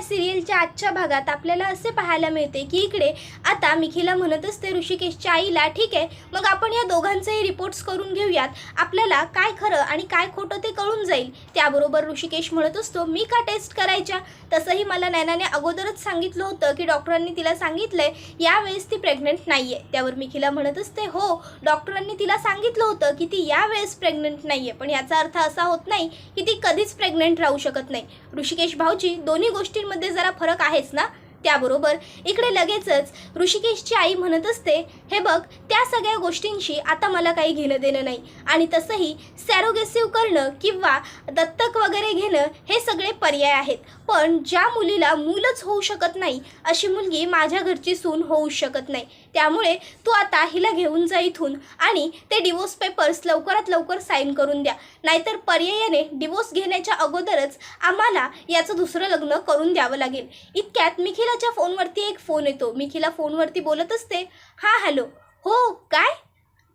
या सिरियलच्या आजच्या भागात आपल्याला असे पाहायला मिळते की इकडे आता मिखिला म्हणत असते ऋषिकेशच्या आईला ठीक आहे मग आपण या दोघांचेही रिपोर्ट्स करून घेऊयात. आपल्याला काय खरं आणि काय खोटं ते कळून जाईल. त्याबरोबर ऋषिकेश म्हणत असतो मी का टेस्ट करायच्या? तसंही मला नैनाने अगोदरच सांगितलं होतं की डॉक्टरांनी तिला सांगितलंय यावेळेस ती प्रेग्नंट नाही आहे त्यावर मिखिला म्हणत असते हो डॉक्टरांनी तिला सांगितलं होतं की ती यावेळेस प्रेग्नंट नाही आहे पण याचा अर्थ असा होत नाही की ती कधीच प्रेग्नंट राहू शकत नाही. ऋषिकेश भाऊजी दोन्ही मध्ये जरा फरक आहेच ना? त्याबरोबर इकडे लगेचच ऋषिकेशची आई म्हणत असते हे बघ त्या सगळ्या गोष्टींशी आता मला काही घेणं देणं नाही. आणि तसंही सॅरोगेसिव्ह करणं किंवा दत्तक वगैरे घेणं हे सगळे पर्याय आहेत. पण ज्या मुलीला मूलच होऊ शकत नाही अशी मुलगी माझ्या घरची सून होऊ शकत नाही. त्यामुळे तू आता हिला घेऊन जा इथून आणि ते डिवोर्स पेपर्स लवकरात लवकर साईन करून द्या. नाहीतर पर्यायाने डिवोर्स घेण्याच्या अगोदरच आम्हाला याचं दुसरं लग्न करून द्यावं लागेल. इतक्यात मिखिलाच्या फोनवरती एक फोन येतो. मिखिला फोनवरती बोलत असते हां हॅलो. हो काय?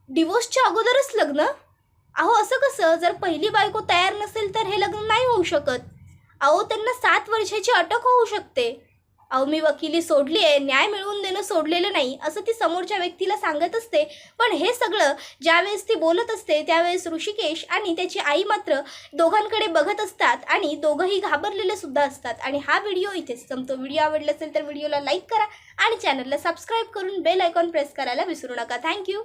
डिवोर्सच्या अगोदरच लग्न? अहो असं कसं? जर पहिली बायको तयार नसेल तर हे लग्न नाही होऊ शकत. अहो त्यांना सात वर्षाची अटक होऊ शकते. अहो मी वकिली सोडली आहे न्याय मिळवून देणं सोडलेलं नाही असं ती समोरच्या व्यक्तीला सांगत असते. पण हे सगळं ज्यावेळेस ती बोलत असते त्यावेळेस ऋषिकेश आणि त्याची आई मात्र दोघांकडे बघत असतात आणि दोघंही घाबरलेले सुद्धा असतात. आणि हा व्हिडिओ इथेच संपतो. व्हिडिओ आवडला असेल तर व्हिडिओला लाईक करा आणि चॅनलला सबस्क्राईब करून बेल आयकॉन प्रेस करायला विसरू नका. थँक्यू.